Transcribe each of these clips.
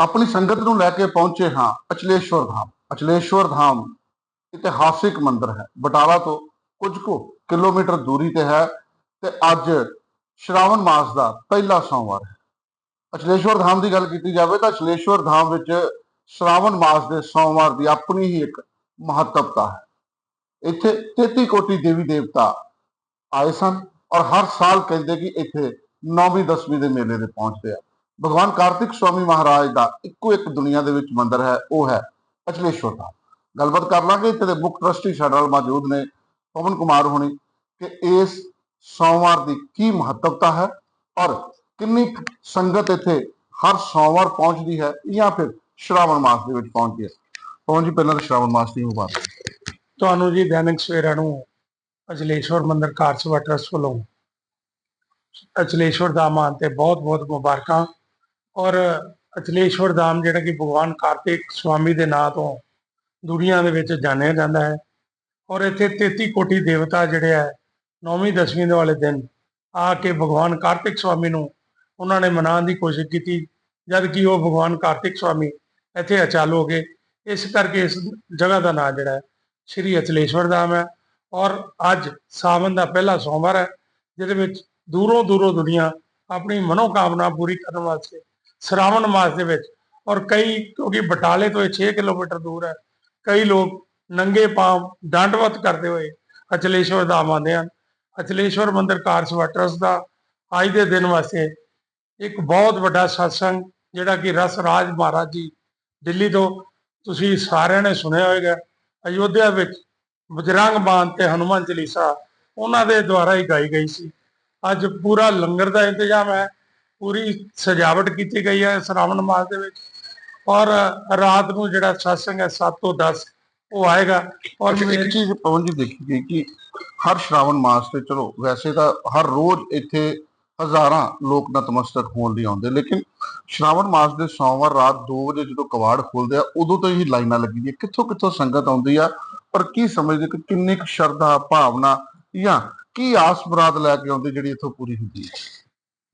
ਆਪਣੀ ਸੰਗਤ ਨੂੰ ਲੈ ਕੇ ਪਹੁੰਚੇ ਹਾਂ, ਅਚਲੇਸ਼ਵਰ ਧਾਮ। ਅਚਲੇਸ਼ਵਰ ਧਾਮ ਇਤਿਹਾਸਿਕ ਮੰਦਿਰ ਹੈ। ਬਟਾਲਾ ਤੋਂ ਕੁਝ ਕੁ ਕਿਲੋਮੀਟਰ ਦੂਰੀ ਤੇ ਹੈ ਤੇ ਅੱਜ ਸ਼ਰਾਵਣ ਮਾਸ ਦਾ ਪਹਿਲਾ ਸੋਮਵਾਰ ਹੈ। ਅਚਲੇਸ਼ਵਰ ਧਾਮ ਦੀ ਗੱਲ ਕੀਤੀ ਜਾਵੇ ਤਾਂ ਅਚਲੇਸ਼ਵਰ ਧਾਮ ਵਿੱਚ ਸ਼ਰਾਵਣ ਮਾਸ ਦੇ ਸੋਮਵਾਰ ਦੀ ਆਪਣੀ ਹੀ ਇੱਕ ਮਹੱਤਵਤਾ ਹੈ। ਇੱਥੇ 33 ਕੋਟੀ ਦੇਵੀ ਦੇਵਤਾ ਆਏ ਸਨ ਔਰ ਹਰ ਸਾਲ ਕਹਿੰਦੇ ਕਿ ਇੱਥੇ ਨੌਵੀਂ ਦਸਵੀਂ ਦੇ ਮੇਲੇ 'ਤੇ ਪਹੁੰਚਦੇ ਆ। ਭਗਵਾਨ ਕਾਰਤਿਕ ਸਵਾਮੀ ਮਹਾਰਾਜ ਦਾ ਇੱਕੋ ਇੱਕ ਦੁਨੀਆ ਦੇ ਵਿੱਚ ਮੰਦਿਰ ਹੈ, ਉਹ ਹੈ ਅਚਲੇਸ਼ਵਰ ਦਾ। ਗੱਲਬਾਤ ਕਰ ਲਾਂਗੇ, ਇੱਥੇ ਦੇ ਮੁੱਖ ਟਰਸਟੀ ਸਾਡੇ ਨਾਲ ਮੌਜੂਦ ਨੇ ਪਵਨ ਕੁਮਾਰ ਹੋਣੀ ਕਿ ਇਸ ਸੋਮਵਾਰ ਦੀ ਕੀ ਮਹੱਤਵਤਾ ਹੈ ਔਰ ਕਿੰਨੀ ਸੰਗਤ ਇੱਥੇ ਹਰ ਸੋਮਵਾਰ ਪਹੁੰਚਦੀ ਹੈ, ਜਾਂ ਫਿਰ ਸ਼ਰਾਵਣ ਮਾਸ ਦੇ ਵਿੱਚ ਪਹੁੰਚਦੀ ਹੈ। ਪਵਨ ਜੀ, ਪਹਿਲਾਂ ਤਾਂ ਸ਼ਰਾਵਣ ਮਾਸ ਦੀ ਮੁਬਾਰਕ। ਤੁਹਾਨੂੰ ਜੀ ਦੈਨਿਕ ਸਵੇਰਾ ਨੂੰ ਅਚਲੇਸ਼ਵਰ ਮੰਦਿਰ ਕਾਰ ਸੇਵਾ ਟਰਸਟ ਵੱਲੋਂ ਅਚਲੇਸ਼ਵਰ ਦਾ ਮਾਨ ਤੇ ਬਹੁਤ-ਬਹੁਤ ਮੁਬਾਰਕਾਂ। ਔਰ ਅਚਲੇਸ਼ਵਰ ਧਾਮ ਜਿਹੜਾ ਕਿ ਭਗਵਾਨ ਕਾਰਤਿਕ ਸਵਾਮੀ ਦੇ ਨਾਂ ਤੋਂ ਦੁਨੀਆ ਦੇ ਵਿੱਚ ਜਾਣਿਆ ਜਾਂਦਾ ਹੈ। ਔਰ ਇੱਥੇ 33 ਕੋਟੀ ਦੇਵਤਾ ਜਿਹੜੇ ਹੈ, ਨੌਵੀਂ, ਦਸਵੀਂ ਦੇ ਵਾਲੇ ਦਿਨ ਆ ਕੇ ਭਗਵਾਨ ਕਾਰਤਿਕ ਸਵਾਮੀ ਨੂੰ ਉਹਨਾਂ ਨੇ ਮਨਾਉਣ ਦੀ ਕੋਸ਼ਿਸ਼ ਕੀਤੀ, ਜਦ ਕਿ ਉਹ ਭਗਵਾਨ ਕਾਰਤਿਕ ਸਵਾਮੀ ਇੱਥੇ ਅਚਾਲ ਹੋ ਗਏ। ਇਸ ਕਰਕੇ ਇਸ ਜਗ੍ਹਾ ਦਾ ਨਾਮ ਜਿਹੜਾ ਹੈ, ਸ਼੍ਰੀ ਅਚਲੇਸ਼ਵਰ ਧਾਮ ਹੈ। ਔਰ ਅੱਜ ਸਾਵਨ ਦਾ ਪਹਿਲਾ ਸੋਮਵਾਰ ਹੈ, ਜਿਹਦੇ ਵਿੱਚ ਦੂਰੋਂ ਦੂਰੋਂ ਦੁਨੀਆ ਆਪਣੀ ਮਨੋਕਾਮਨਾ ਪੂਰੀ ਕਰਨ ਵਾਸਤੇ ਸ਼ਰਾਵਣ ਮਾਸ ਦੇ ਵਿੱਚ। ਔਰ ਕਈ, ਕਿਉਂਕਿ ਬਟਾਲੇ ਤੋਂ ਇਹ 6 ਕਿਲੋਮੀਟਰ ਦੂਰ ਹੈ, ਕਈ ਲੋਕ ਨੰਗੇ ਪਾਂਵ ਦੰਡਵਤ ਕਰਦੇ ਹੋਏ ਅਚਲੇਸ਼ਵਰ ਧਾਮ ਆਉਂਦੇ ਹਨ। ਅਚਲੇਸ਼ਵਰ ਮੰਦਿਰ ਕਾਰ ਟਰਸਟ ਦਾ ਅੱਜ ਦੇ ਦਿਨ ਵਾਸਤੇ ਇੱਕ ਬਹੁਤ ਵੱਡਾ satsang ਜਿਹੜਾ ਕਿ ਰਸ ਰਾਜ ਮਹਾਰਾਜ ਜੀ ਦਿੱਲੀ ਤੋਂ ਤੁਸੀਂ ਸਾਰਿਆਂ ਨੇ ਸੁਣਿਆ ਹੋਵੇਗਾ। ਅਯੋਧਿਆ ਵਿੱਚ ਬਜਰੰਗ ਬਾਣ ਤੇ ਹਨੂਮਾਨ ਚਾਲੀਸਾ, ਉਹਨਾਂ ਦੇ ਦੁਆਰਾ ਹੀ ਗਾਈ ਗਈ ਸੀ। ਅੱਜ ਪੂਰਾ ਲੰਗਰ ਦਾ ਇੰਤਜ਼ਾਮ ਹੈ। ਪੂਰੀ ਸਜਾਵਟ ਕੀਤੀ ਗਈ ਹੈ ਸ਼ਰਾਵਣ ਮਾਸ ਦੇ ਵਿੱਚ। ਔਰ ਰਾਤ ਨੂੰ ਜਿਹੜਾ satsang ਹੈ 7 ਤੋਂ 10 ਉਹ ਆਏਗਾ। ਔਰ ਮੇਰੀ- ਇੱਕ ਚੀਜ਼ ਪਵਨ ਜੀ ਦੇਖੀ ਗਈ ਕਿ ਹਰ ਸ਼ਰਾਵਣ ਮਾਸ ਤੇ ਚਲੋ ਵੈਸੇ ਤਾਂ ਹਰ ਰੋਜ਼ ਇੱਥੇ ਹਜ਼ਾਰਾਂ ਲੋਕ ਨਤਮਸਤਕ ਹੋਣ ਲਈ ਆਉਂਦੇ ਲੇਕਿਨ ਸ਼ਰਾਵਣ ਮਾਸ ਦੇ ਸੋਮਵਾਰ ਰਾਤ 2 ਵਜੇ ਜਦੋਂ ਕਵਾੜ ਖੁੱਲਦੇ ਆ ਉਦੋਂ ਤੋਂ ਹੀ ਲਾਈਨਾਂ ਲੱਗਦੀਆਂ ਕਿੱਥੋਂ ਕਿੱਥੋਂ ਸੰਗਤ ਆਉਂਦੀ ਆ ਪਰ ਕੀ ਸਮਝਦੇ ਕਿ ਕਿੰਨੀ ਕੁ ਸ਼ਰਧਾ ਭਾਵਨਾ ਜਾਂ ਕੀ ਆਸ ਮੁਰਾਦ ਲੈ ਕੇ ਆਉਂਦੇ ਜਿਹੜੀ ਇੱਥੋਂ ਪੂਰੀ ਹੁੰਦੀ ਹੈ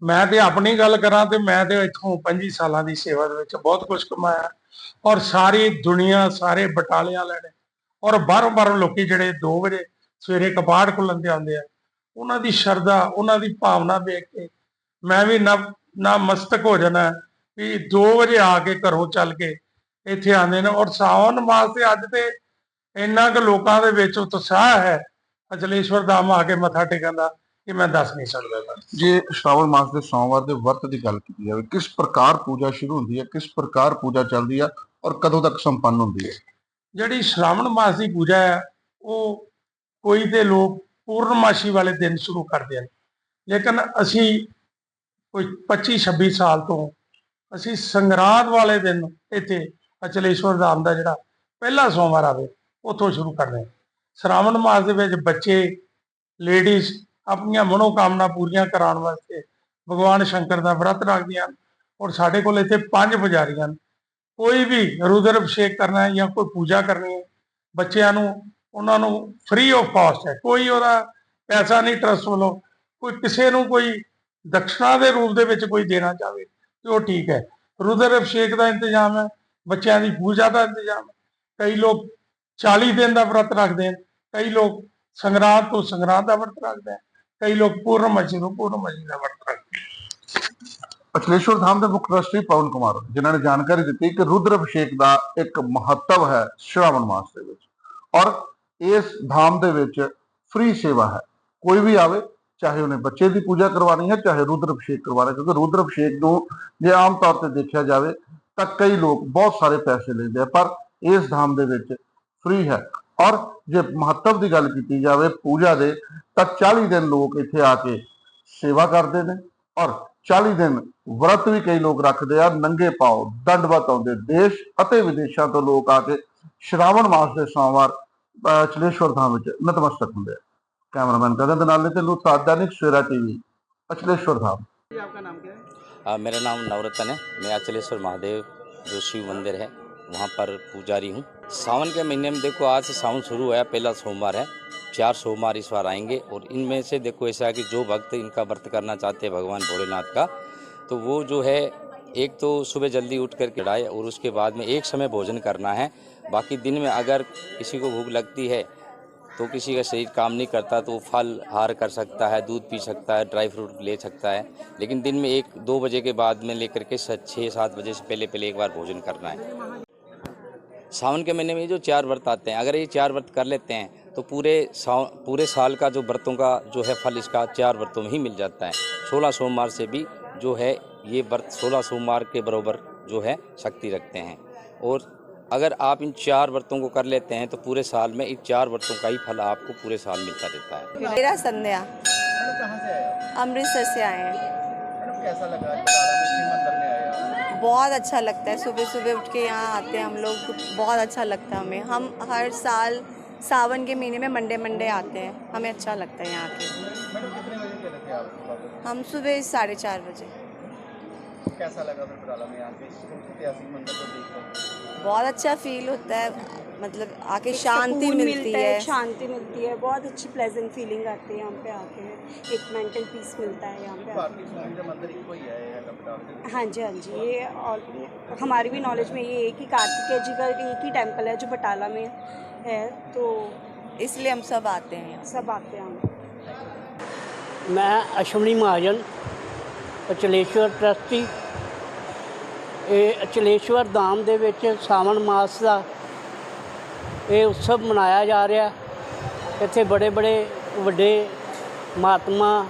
ਮੈਂ ਤੇ ਆਪਣੀ ਗੱਲ ਕਰਾਂ ਤੇ ਮੈਂ ਤੇ ਇੱਥੋਂ 25 ਸਾਲਾਂ ਦੀ ਸੇਵਾ ਦੇ ਵਿੱਚ ਬਹੁਤ ਕੁਝ ਕਮਾਇਆ। ਔਰ ਸਾਰੀ ਦੁਨੀਆ, ਸਾਰੇ ਬਟਾਲੇ ਵਾਲੇ ਨੇ ਔਰ ਬਾਹਰੋਂ ਬਾਹਰੋਂ ਲੋਕੀ ਜਿਹੜੇ 2 ਵਜੇ ਸਵੇਰੇ ਕਪਾੜ ਖੁੱਲਣ ਤੇ ਆਉਂਦੇ ਆ, ਉਹਨਾਂ ਦੀ ਸ਼ਰਧਾ, ਉਹਨਾਂ ਦੀ ਭਾਵਨਾ ਵੇਖ ਕੇ ਮੈਂ ਵੀ ਨਾ ਨਾ ਮਸਤਕ ਹੋ ਜਾਣਾ ਵੀ 2 ਵਜੇ ਆ ਕੇ ਘਰੋਂ ਚੱਲ ਕੇ ਇੱਥੇ ਆਉਂਦੇ ਨੇ। ਔਰ ਸਾਵਨ ਮਾਸ ਤੇ ਅੱਜ ਤੇ ਇੰਨਾ ਕੁ ਲੋਕਾਂ ਦੇ ਵਿੱਚ ਉਤਸ਼ਾਹ ਹੈ, ਅਚਲੇਸ਼ਵਰ ਧਾਮ ਆ ਕੇ ਮੱਥਾ ਟੇਕਣ ਦਾ। ਕਿ ਮੈਂ ਦੱਸ ਨਹੀਂ ਸਕਦਾ। ਜੇ ਸ਼ਰਾਵਣ ਮਾਸ ਦੇ ਸੋਮਵਾਰ ਦੇ ਵਰਤ ਦੀ ਗੱਲ ਕੀਤੀ ਜਾਵੇ ਕਿਸ ਪ੍ਰਕਾਰ ਪੂਜਾ ਸ਼ੁਰੂ ਹੁੰਦੀ ਹੈ ਕਿਸ ਪ੍ਰਕਾਰ ਪੂਜਾ ਚੱਲਦੀ ਹੈ ਔਰ ਕਦੋਂ ਤੱਕ ਸੰਪੰਨ ਹੁੰਦੀ ਹੈ? ਜਿਹੜੀ ਸ਼ਰਾਵਣ ਮਾਸ ਦੀ ਪੂਜਾ ਹੈ ਉਹ ਕੋਈ ਤੇ ਲੋਕ ਪੂਰਨਮਾਸ਼ੀ ਵਾਲੇ ਦਿਨ ਸ਼ੁਰੂ ਕਰਦੇ ਹਨ। ਲੇਕਿਨ ਅਸੀਂ ਕੋਈ 25 26 ਸਾਲ ਤੋਂ ਅਸੀਂ ਸੰਗਰਾਂਦ ਵਾਲੇ ਦਿਨ ਇੱਥੇ ਅਚਲੇਸ਼ਵਰ ਧਾਮ ਦਾ ਜਿਹੜਾ ਪਹਿਲਾ ਸੋਮਵਾਰ ਆਵੇ ਉੱਥੋਂ ਸ਼ੁਰੂ ਕਰਦੇ ਹਾਂ। ਸ਼ਰਾਵਣ ਮਾਸ ਦੇ ਵਿੱਚ ਬੱਚੇ ਲੇਡੀਜ਼ ਆਪਣੀਆਂ ਮਨੋਕਾਮਨਾ ਪੂਰੀਆਂ ਕਰਾਉਣ ਵਾਸਤੇ ਭਗਵਾਨ ਸ਼ੰਕਰ ਦਾ ਵਰਤ ਰੱਖਦੀਆਂ ਹਨ ਔਰ ਸਾਡੇ ਕੋਲ ਇੱਥੇ ਪੰਜ ਪੁਜਾਰੀ ਹਨ। ਕੋਈ ਵੀ ਰੁਦਰ ਅਭਿਸ਼ੇਕ ਕਰਨਾ ਹੈ ਜਾਂ ਕੋਈ ਪੂਜਾ ਕਰਨੀ ਹੈ, ਬੱਚਿਆਂ ਨੂੰ, ਉਹਨਾਂ ਨੂੰ ਫ੍ਰੀ ਆਫ ਕਾਸਟ ਹੈ। ਕੋਈ ਉਹਦਾ ਪੈਸਾ ਨਹੀਂ ਟਰਸਟ ਵੱਲੋਂ, ਕੋਈ ਕਿਸੇ ਨੂੰ ਕੋਈ ਦਕਸ਼ਨਾ ਦੇ ਰੂਪ ਦੇ ਵਿੱਚ ਕੋਈ ਦੇਣਾ ਚਾਹਵੇ ਤੇ ਉਹ ਠੀਕ ਹੈ। ਰੁਦਰ ਅਭਿਸ਼ੇਕ ਦਾ ਇੰਤਜ਼ਾਮ ਹੈ, ਬੱਚਿਆਂ ਦੀ ਪੂਜਾ ਦਾ ਇੰਤਜ਼ਾਮ ਹੈ। ਕਈ ਲੋਕ 40 ਦਿਨ ਦਾ ਵਰਤ ਰੱਖਦੇ ਹਨ, ਕਈ ਲੋਕ ਸੰਗਰਾਂਦ ਤੋਂ ਸੰਗਰਾਂਦ ਦਾ ਵਰਤ ਰੱਖਦੇ ਹਨ। ਕਈ ਲੋਕ ਪੂਰਨਮਾਸ਼ੀ ਤੋਂ ਪੂਰਨਮਾਸ਼ੀ ਦਾ ਵਰਤ ਰੱਖਦੇ ਹਨ ਧਾਮ ਦੇ ਮੁੱਖ ਟਰਸਟੀ ਪਵਨ ਕੁਮਾਰ, ਜਿਨ੍ਹਾਂ ਨੇ ਜਾਣਕਾਰੀ ਦਿੱਤੀ ਕਿ ਰੁਦਰ ਅਭਿਸ਼ੇਕ ਦਾ ਇੱਕ ਮਹੱਤਵ ਹੈ ਸ਼ਰਾਵਣ ਮਾਸ ਦੇ ਵਿੱਚ ਔਰ ਇਸ ਧਾਮ ਦੇ ਵਿੱਚ ਫ੍ਰੀ ਸੇਵਾ ਹੈ। ਕੋਈ ਵੀ ਆਵੇ, ਚਾਹੇ ਉਹਨੇ ਬੱਚੇ ਦੀ ਪੂਜਾ ਕਰਵਾਣੀ ਹੈ, ਚਾਹੇ ਰੁਦਰ ਅਭਿਸ਼ੇਕ ਕਰਵਾਣਾ ਕਿਉਂਕਿ ਰੁਦਰ ਅਭਿਸ਼ੇਕ ਨੂੰ ਜੇ ਆਮ ਤੌਰ ਤੇ ਦੇਖਿਆ ਜਾਵੇ ਤਾਂ ਕਈ ਲੋਕ ਬਹੁਤ ਸਾਰੇ ਪੈਸੇ ਲੈਂਦੇ ਆ, ਪਰ ਇਸ ਧਾਮ ਦੇ ਵਿੱਚ ਫ੍ਰੀ ਹੈ। ਔਰ ਜੇ ਮਹੱਤਵ ਦੀ ਗੱਲ ਕੀਤੀ ਜਾਵੇ ਪੂਜਾ ਦੇ ਤਾਂ 40 ਦਿਨ ਲੋਕ ਇੱਥੇ ਆ ਕੇ ਸੇਵਾ ਕਰਦੇ ਨੇ ਔਰ 40 ਦਿਨ ਵਰਤ ਵੀ ਕਈ ਲੋਕ ਰੱਖਦੇ ਆ ਨੰਗੇ ਪਾਓ ਦੰਡਵਤ ਆਉਂਦੇ ਦੇਸ਼ ਅਤੇ ਵਿਦੇਸ਼ਾਂ ਤੋਂ ਲੋਕ ਆ ਕੇ ਸ਼ਰਾਵਣ ਮਾਸ ਦੇ ਸੋਮਵਾਰ ਅਹ, ਅਚਲੇਸ਼ਵਰ ਧਾਮ ਵਿੱਚ ਨਤਮਸਤਕ ਹੁੰਦੇ ਆ ਕੈਮਰਾਮੈਨ ਕਦਨ ਦੇ ਨਾਲ ਨੇ ਤੇ ਲੁਧਿਆਣਾ ਦੈਨਿਕ ਸਵੇਰਾ ਟੀਵੀ ਅਚਲੇਸ਼ਵਰ ਧਾਮ जी आपका नाम क्या है आ, मेरा नाम नवरत्न है मैं अचलेश्वर महादेव जो शिव मंदिर है वहाँ पर पुजारी हूँ सावन के महीने में देखो, आज से सावन शुरू हुआ है, पहला सोमवार है, चार सोमवार इस बार आएँगे, और इनमें से देखो ऐसा है कि जो भक्त इनका व्रत करना चाहते हैं भगवान भोलेनाथ का तो वो जो है, एक तो सुबह जल्दी उठ कर चढ़ाए और उसके बाद में एक समय भोजन करना है, बाकी दिन में अगर किसी को भूख लगती है तो किसी का शरीर काम नहीं करता तो फल हार कर सकता है, दूध पी सकता है, ड्राई फ्रूट ले सकता है, लेकिन दिन में एक, दो बजे के बाद में लेकर के छः, सात बजे से पहले पहले एक बार भोजन करना है। सावन के महीने में जो चार व्रत आते हैं अगर ये चार व्रत कर लेते हैं तो पूरे साव पूरे साल का जो व्रतों का जो है फल इसका चार व्रतों में ही मिल जाता है। सोलह सोमवार से भी जो है ये व्रत सोलह सोमवार के बराबर जो है शक्ति रखते हैं। और अगर आप इन चार व्रतों को कर लेते हैं तो पूरे साल में इन चार व्रतों का ही फल आपको पूरे साल मिलता रहता है। मेरा संध्या। कहाँ से अमृतसर से आए हैं। कैसा लगा? बहुत अच्छा लगता है। सुबह सुबह उठ के यहाँ आते हैं हम लोग बहुत अच्छा लगता है हमें। हम हर साल सावन के महीने में मंडे मंडे आते हैं। हमें अच्छा लगता है यहाँ के। मैडम कितने बजे चले थे आप वापस? हम सुबह साढ़े चार बजे। कैसा लगा फिर में आके बहुत अच्छा फील होता है। मतलब आके एक शांति सुकून मिलती मिलता है शांति मिलती है बहुत अच्छी प्लेजेंट फीलिंग आती है यहाँ पे आके एक मेंटल पीस मिलता है यहाँ पे आके भारतीय स्वामी का मंदिर एक ही है ये बटाला में हाँ जी हाँ जी ये और हमारी भी नॉलेज में ये एक ही कार्तिकेय जी का एक ही टेम्पल है जो बटाला में है तो इसलिए हम सब आते हैं यहाँ सब आते हैं हम ਮੈਂ ਅਸ਼ਵਨੀ ਮਹਾਜਨ ਅਚਲੇਸ਼ਵਰ ਟਰਸਟੀ ਇਹ ਅਚਲੇਸ਼ਵਰ ਧਾਮ ਦੇ ਵਿੱਚ ਸਾਵਣ ਮਾਸ ਦਾ ਇਹ ਉਤਸਵ ਮਨਾਇਆ ਜਾ ਰਿਹਾ। ਇੱਥੇ ਬੜੇ ਬੜੇ ਵੱਡੇ ਮਹਾਤਮਾ,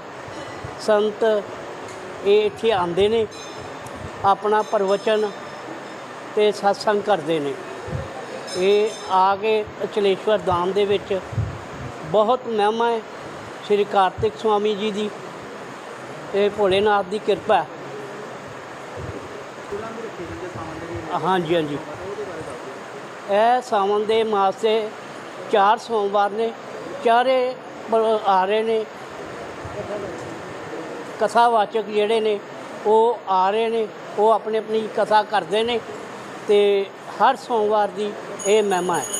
ਸੰਤ ਇਹ ਇੱਥੇ ਆਉਂਦੇ ਨੇ, ਆਪਣਾ ਪ੍ਰਵਚਨ ਤੇ satsang ਕਰਦੇ ਨੇ। ਇਹ ਆ ਕੇ ਅਚਲੇਸ਼ਵਰ ਧਾਮ ਦੇ ਵਿੱਚ ਬਹੁਤ ਮਹਿਮਾ ਹੈ, ਸ਼੍ਰੀ ਕਾਰਤਿਕ ਸਵਾਮੀ ਜੀ ਦੀ। ਇਹ ਭੋਲੇਨਾਥ ਦੀ ਕਿਰਪਾ ਹੈ। ਹਾਂਜੀ ਹਾਂਜੀ। ਇਹ ਸਾਵਣ ਦੇ ਮਾਸ ਦੇ ਚਾਰ ਸੋਮਵਾਰ ਨੇ, ਚਾਰੇ ਆ ਰਹੇ ਨੇ। ਕਥਾਵਾਚਕ ਜਿਹੜੇ ਨੇ, ਉਹ ਆ ਰਹੇ ਨੇ, ਉਹ ਆਪਣੀ ਆਪਣੀ ਕਥਾ ਕਰਦੇ ਨੇ ਤੇ ਹਰ ਸੋਮਵਾਰ ਦੀ ਇਹ ਮਹਿਮਾ ਹੈ।